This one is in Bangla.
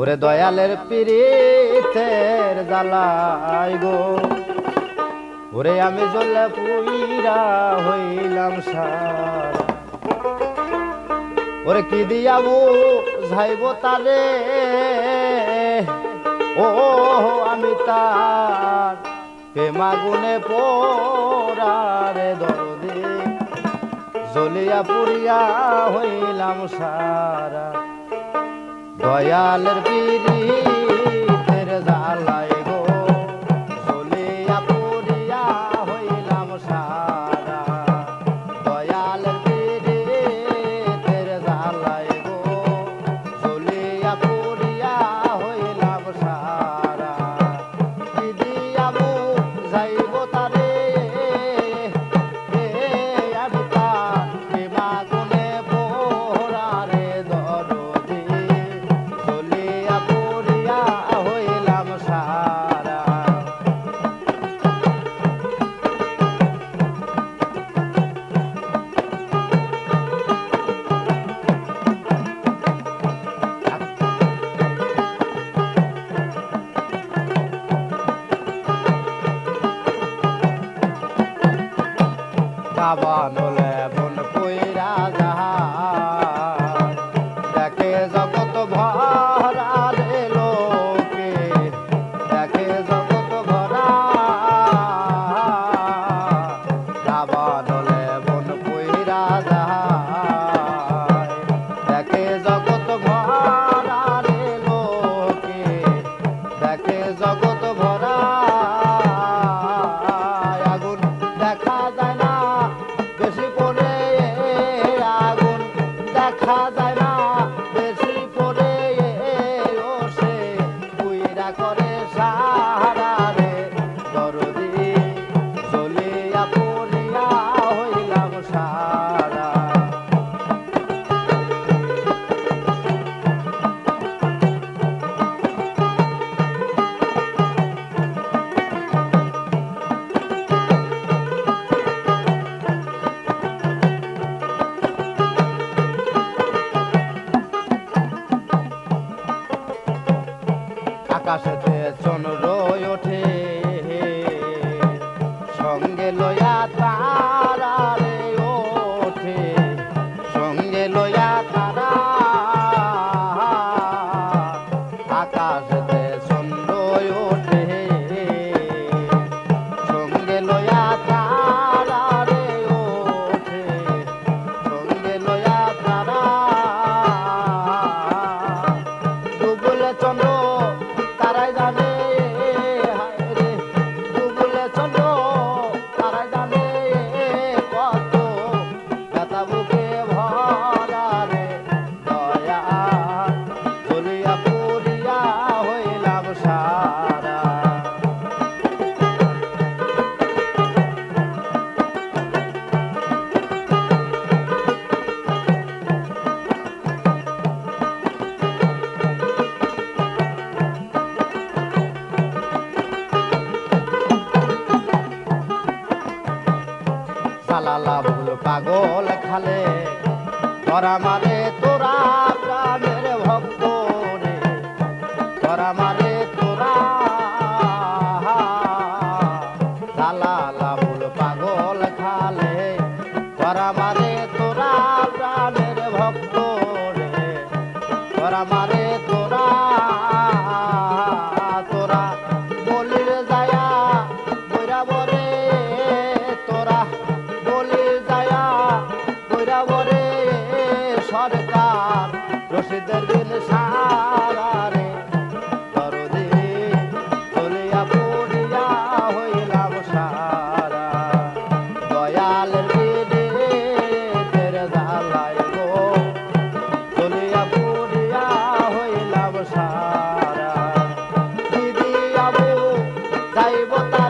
ওরে দয়ালের পিরিতের জালাই গো। ওরে আমি জলে পুইরা হইলাম সার। ওরে কি দিয়াবো যাইব তারে? ও আমি তার পেমাগুনে পোড়ারে দয়া চলিয়া পুরিয়া হইলাম সারা। দয়ালের পিড়ি তের জ্বালায় বাবা নলে বন কইরা আকাশেতে চন্দ্র ওঠে। শালালা ভুল পাগল খালে। তোরা মারে তোরা। যাইব তা